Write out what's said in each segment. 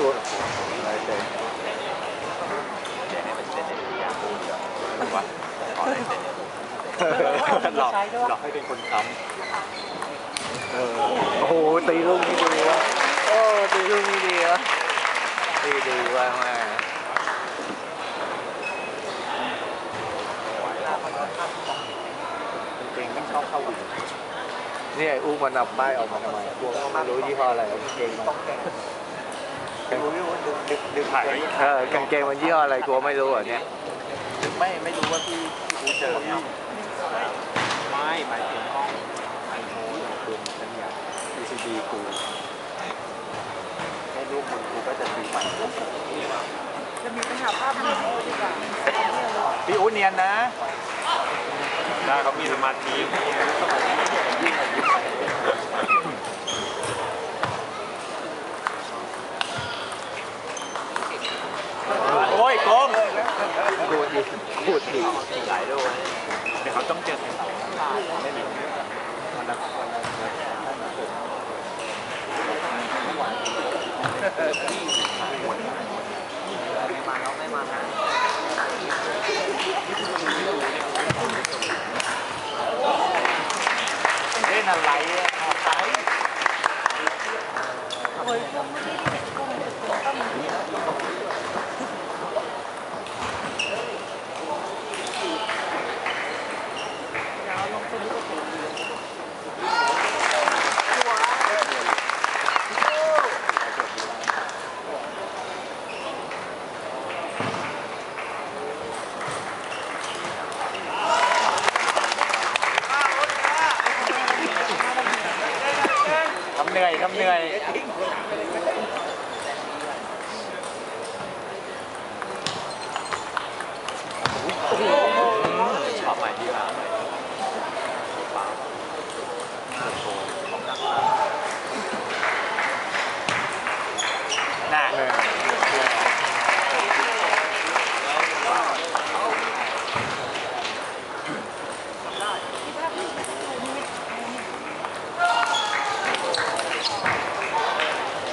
ดอกให้เป็นคนค้ำโอ้โหตีลูกนี่ดีวะโอ้ตีลูกนี่ดีวะดีดีวะแม่เก่งไม่ชอบเข้าวิ่งนี่ไอ้อู้มันนับป้ายออกมาทำไมพวไม่รู้ยี่ห้ออะไรเก่ง ดึงถ่ายเออกางเกงมันยี่ห้ออะไรกลัวไม่รู้อะเนี่ยไม่ไม่รู้ว่าพี่พี่เจอเนี่ยไม่หมายถึงห้องไอโฟนคุณฉันอยาก PCB กูให้ลูกมึงกูก็จะซื้อใหม่จะมีปัญหาภาพมือดีกว่าพี่อุ้เนียนนะได้เขามีสมาธิโอ้ยโกงพูดอีก พูดอีหลายด้วยเดี๋ยวเขาต้องเจอใครต่อไม่รู้วันนั้วันนั้นเล่นอะไรอะออกไปโอ้ยคงไม่ได้เด็กคงจะต้องมี ทำ เหนื่อยทำเหนื่อย ชอบใหม่ที่ร้าน น่ะ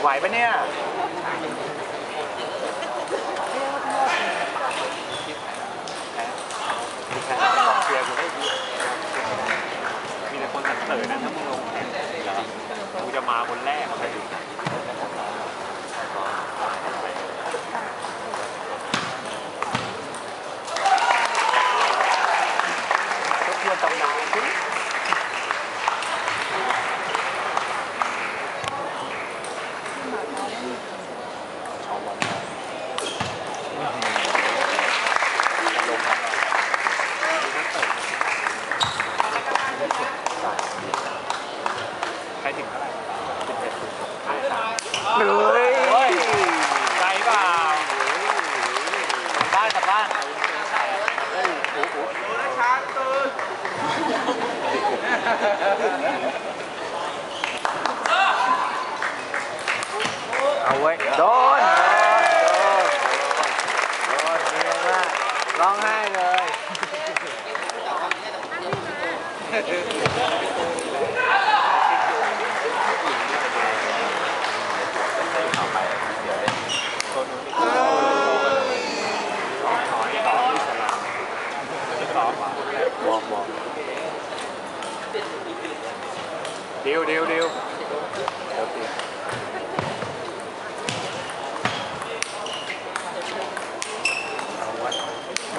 ไหวปะเนี่ยมีแพ้กองเชียร์กูได้ดีมีแต่คนสรรเสริญนะถ้ามึงลงกูจะมาคนแรกไปดูทบทวนตำนานสิใครถึงเท่าไหร่เหนื่อย ใจเปล่า บ้านกลับบ้าน เอาไว้ยโดน โดน โดน โดนเนียนมากร้องไห้เลยว điêu điêu điêu.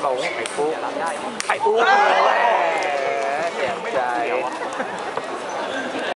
Bầu hết phải uống phải uống đẹp trai.